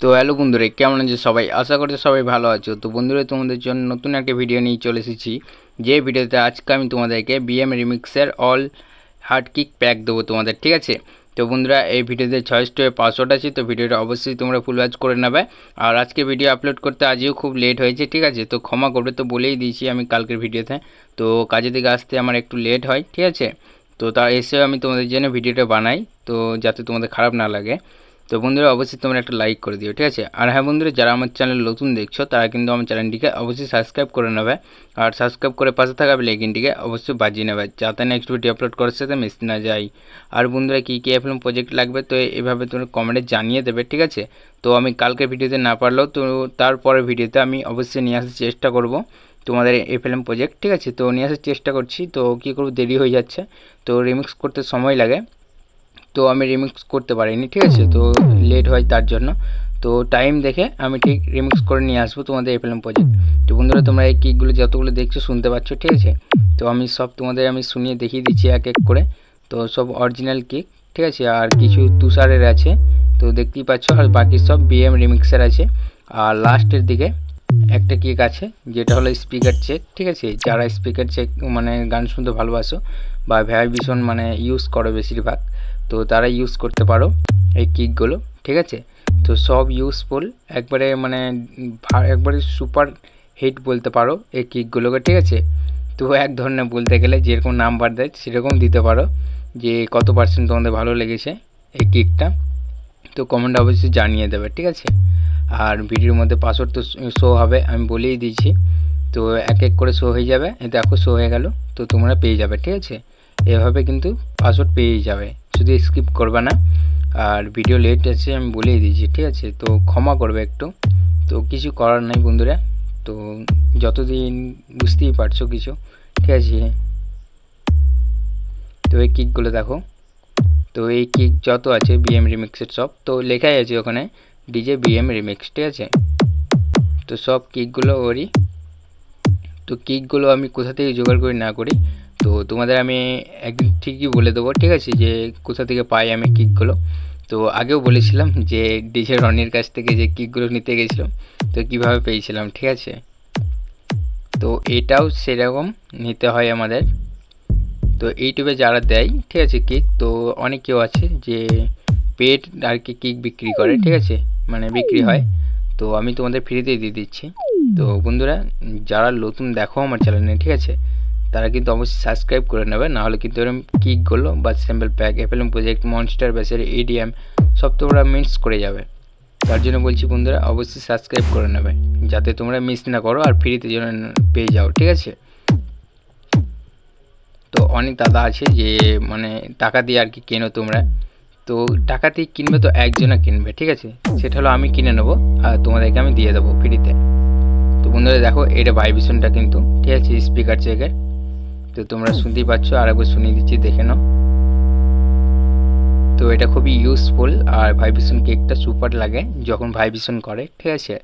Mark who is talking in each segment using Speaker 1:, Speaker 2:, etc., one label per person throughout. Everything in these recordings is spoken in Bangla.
Speaker 1: তো হ্যালো বন্ধুরা, কেমন আছে সবাই? আশা করছি সবাই ভালো আছো। তো বন্ধুরা, তোমাদের জন্য নতুন একটা ভিডিও নিয়ে চলে এসেছি। যে ভিডিওতে আজকে আমি তোমাদেরকে বিএম রিমিক্সের অল হার্ড কিক প্যাক দেবো তোমাদের, ঠিক আছে? তো বন্ধুরা, এই ভিডিওতে ছয় স্টোয়ে পাসওয়ার্ড আছে, তো ভিডিওটা অবশ্যই তোমরা ফুল ওয়াচ করে নেবে। আর আজকে ভিডিও আপলোড করতে আজও খুব লেট হয়েছে, ঠিক আছে? তো ক্ষমা করবে তো বলেই দিয়েছি আমি কালকের ভিডিওতে তো। কাজে থেকে আসতে আমার একটু লেট হয়, ঠিক আছে? তো তা এসেও আমি তোমাদের জন্য ভিডিওটা বানাই, তো যাতে তোমাদের খারাপ না লাগে। তো বন্ধুরা, অবশ্যই তোমরা একটা লাইক করে দিও, ঠিক আছে? আর হ্যাঁ বন্ধুরা, যারা আমার চ্যানেল নতুন দেখছ, তারা কিন্তু আমার চ্যানেলটিকে অবশ্যই সাবস্ক্রাইব করে নেবে। আর সাবস্ক্রাইব করে পাশে থাকা বেলাইকিনটিকে অবশ্যই বাজিয়ে নেবে, যাতে নেক্সট ভিডিও আপলোড করার সাথে মিস না যায় আর বন্ধুরা, কী কী এফএম প্রজেক্ট লাগবে, তো এভাবে তোমরা কমেন্টে জানিয়ে দেবে, ঠিক আছে? তো আমি কালকে ভিডিওতে না পারলেও তো তারপরে ভিডিওতে আমি অবশ্যই নিয়ে আসার চেষ্টা করব তোমাদের এফএলএম প্রজেক্ট ঠিক আছে? তো নিয়ে আসার চেষ্টা করছি, তো কী করব, দেরি হয়ে যাচ্ছে। তো রিমিক্স করতে সময় লাগে। তো আমি রিমিক্স করতে পারিনি, ঠিক আছে? তো লেট হয় তার জন্য। তো টাইম দেখে আমি ঠিক রিমিক্স করে নিয়ে আসব তোমাদের এফএলএম প্রজেক্ট তো বন্ধুরা, তোমরা এই কিকগুলো যতগুলো দেখছ, শুনতে পাচ্ছ, ঠিক আছে? তো আমি সব তোমাদের আমি শুনিয়ে দেখিয়ে দিচ্ছি এক এক করে। তো সব অরিজিনাল কিক ঠিক আছে? আর কিছু তুষারের আছে। তো দেখতেই পাচ্ছ, আর বাকি সব বিএম রিমিক্সের আছে। আর লাস্টের দিকে একটা কেক আছে, যেটা হলো স্পিকার চেক ঠিক আছে? যারা স্পিকার চেক মানে গান শুনতে ভালোবাসো বা ভ্যাবিশন মানে ইউজ করো বেশিরভাগ। তো তারা ইউজ করতে পারো এই কিকগুলো ঠিক আছে? তো সব ইউজফুল একবারে মানে একবারে সুপার হিট বলতে পারো এই কিকগুলোকে ঠিক আছে? তো এক ধরনের বলতে গেলে যেরকম নাম্বার দেয় সেরকম দিতে পারো যে কত পার্সেন্ট তোমাদের ভালো লেগেছে এই কিকটা তো কমেন্ট অবশ্যই জানিয়ে দেবে, ঠিক আছে? আর ভিডিওর মধ্যে পাসওয়ার্ড তো শো হবে, আমি বলেই দিয়েছি। তো এক এক করে শো হয়ে যাবে দেখো শো হয়ে গেল, তো তোমরা পেয়ে যাবে, ঠিক আছে? এভাবে কিন্তু পাসওয়ার্ড পেয়ে যাবে। শুধু স্কিপ করবে না। আর ভিডিও লেট আছে, আমি বলেই দিয়েছি, ঠিক আছে? তো ক্ষমা করবে একটু। তো কিছু করার নাই বন্ধুরা। তো যতদিন বুঝতেই পারছ কিছু, ঠিক আছে? তো এই কিকগুলো দেখো। তো এই কিক যত আছে বিএম রিমিক্সের সব, তো লেখাই আছে ওখানে ডিজে বিএম রিমিক্স ঠিক আছে? তো সব কিকগুলো ওরই। তো কিকগুলো আমি কোথা থেকে জোগাড় করি না করি তো তোমাদের আমি একদিন ঠিকই বলে দেবো, ঠিক আছে? যে কোথা থেকে পাই আমি কিকগুলো। তো আগেও বলেছিলাম যে ডিজে রনির কাছ থেকে যে কিকগুলো নিতে গেছিলাম, তো কীভাবে পেয়েছিলাম, ঠিক আছে? তো এটাও সেরকম নিতে হয় আমাদের। তো ইউটিউবে যারা দেয়, ঠিক আছে, কিক, তো অনেক কেউ আছে যে পেট আর কি কিক বিক্রি করে, ঠিক আছে? মানে বিক্রি হয়। তো আমি তোমাদের ফ্রিতেই দিয়ে দিচ্ছি। তো বন্ধুরা, যারা নতুন দেখো আমার চ্যানেলে ঠিক আছে? তারা কিন্তু অবশ্যই সাবস্ক্রাইব করে নেবে, নাহলে কিন্তু এরকম কিকগুলো বা sample pack FLM project monster বেসের এডিএম সব তোমরা মিস করে যাবে। তার জন্য বলছি বন্ধুরা, অবশ্যই সাবস্ক্রাইব করে নেবে, যাতে তোমরা মিস না করো আর ফ্রিতে যেন পেয়ে যাও, ঠিক আছে? তো অনেক দাদা আছে যে মানে টাকা দিয়ে আর কি কেনো তোমরা। তো টাকা দিয়ে কিনবে তো একজনে কিনবে, ঠিক আছে? সেটা হলো আমি কিনে নেব, আর তোমাদেরকে আমি দিয়ে দেবো ফ্রিতে তো। বন্ধুরা দেখো, এটা ভাইব্রেশনটা কিন্তু, ঠিক আছে স্পিকার চেকের তো তোমরা শুনতেই পাচ্ছ, আর একবার শুনিয়ে দিচ্ছি, দেখে নাও। তো এটা খুবই ইউজফুল আর ভাইব্রেশন কেকটা সুপার লাগে, যখন ভাইব্রেশন করে, ঠিক আছে?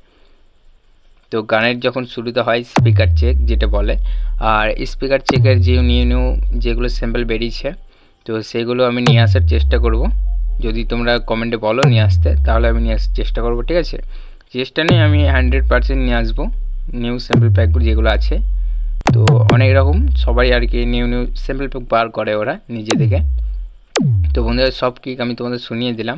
Speaker 1: তো গানের যখন শুরুতে হয় স্পিকার চেক যেটা বলে, আর স্পিকার চেকের যে নিউ নিউ যেগুলো স্যাম্পল বেরিয়েছে, তো সেগুলো আমি নিয়ে আসার চেষ্টা করব। যদি তোমরা কমেন্টে বলো নিয়ে আসতে, তাহলে আমি নিয়ে আসার চেষ্টা করব, ঠিক আছে? চেষ্টা নেই আমি হান্ড্রেড পারসেন্ট নিয়ে আসব নিউ স্যাম্পল প্যাকগুলো যেগুলো আছে। তো অনেক রকম, সবাই আর কি নিউ নিউ স্যাম্পল প্যাক বার করে ওরা নিজে থেকে। তো বন্ধুরা, সব কিক আমি তোমাদের শুনিয়ে দিলাম।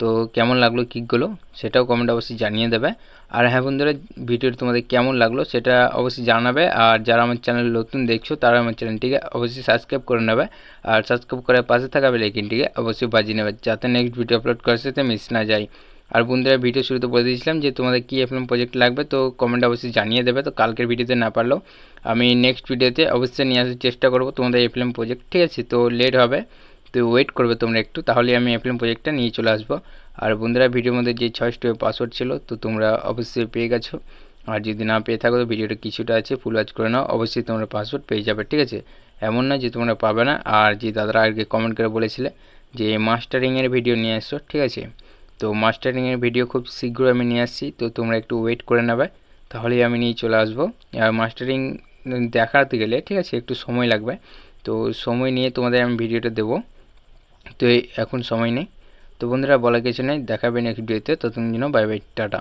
Speaker 1: তো কেমন লাগল কিকগুলো সেটাও কমেন্ট অবশ্যই জানিয়ে দেবে। আর হ্যাঁ বন্ধুরা ভিডিওটি তোমাদের কেমন লাগল সেটা অবশ্যই জানাবে। আর যারা আমার চ্যানেল নতুন দেখছ, তারা আমার চ্যানেলটিকে অবশ্যই সাবস্ক্রাইব করে নেবে। আর সাবস্ক্রাইব করে পাশে থাকা বেলাইকিনটিকে অবশ্যই বাজিয়ে নেবে, যাতে নেক্সট ভিডিও আপলোড করার সাথে মিস না যায় আর বন্ধুরা ভিডিও শুরুতে বলে দিয়েছিলাম যে তোমাদের কী এফএম প্রজেক্ট লাগবে, তো কমেন্ট অবশ্যই জানিয়ে দেবে, তো কালকের ভিডিওতে না পারলেও আমি নেক্সট ভিডিওতে অবশ্যই নিয়ে আসার চেষ্টা করব তোমাদের এফএম প্রজেক্ট ঠিক আছে? তো লেট হবে, তো ওয়েট করবে তোমরা একটু তাহলে আমি এফএম প্রজেক্টটা নিয়ে চলে আসব। আর বন্ধুরা ভিডিওর মধ্যে যে ছয় স্টোর পাসওয়ার্ড ছিল, তো তোমরা অবশ্যই পেয়ে গেছো। আর যদি না পেয়ে থাকো, তো ভিডিওটা কিছুটা আছে ফুল ওয়াচ করে নাও, অবশ্যই তোমরা পাসওয়ার্ড পেয়ে যাবে, ঠিক আছে? এমন না যে তোমরা পাবে না, আর যে দাদারা আগে কমেন্ট করে বলেছিলে যে মাস্টারিংয়ের ভিডিও নিয়ে আসছো ঠিক আছে? তো মাস্টারিংয়ের ভিডিও খুব শীঘ্র আমি নিয়ে আসছি, তো তোমরা একটু ওয়েট করে নেবে, তাহলেই আমি নিয়ে চলে আসব। আর মাস্টারিং দেখাতে গেলে, ঠিক আছে, একটু সময় লাগবে, তো সময় নিয়ে তোমাদের আমি ভিডিওটা দেবো। তো এখন সময় নেই। তো বন্ধুরা বলা কিছু নেই দেখাবেন এক ভিডিওতে ততদিন জন্য বাই বাই টাটা।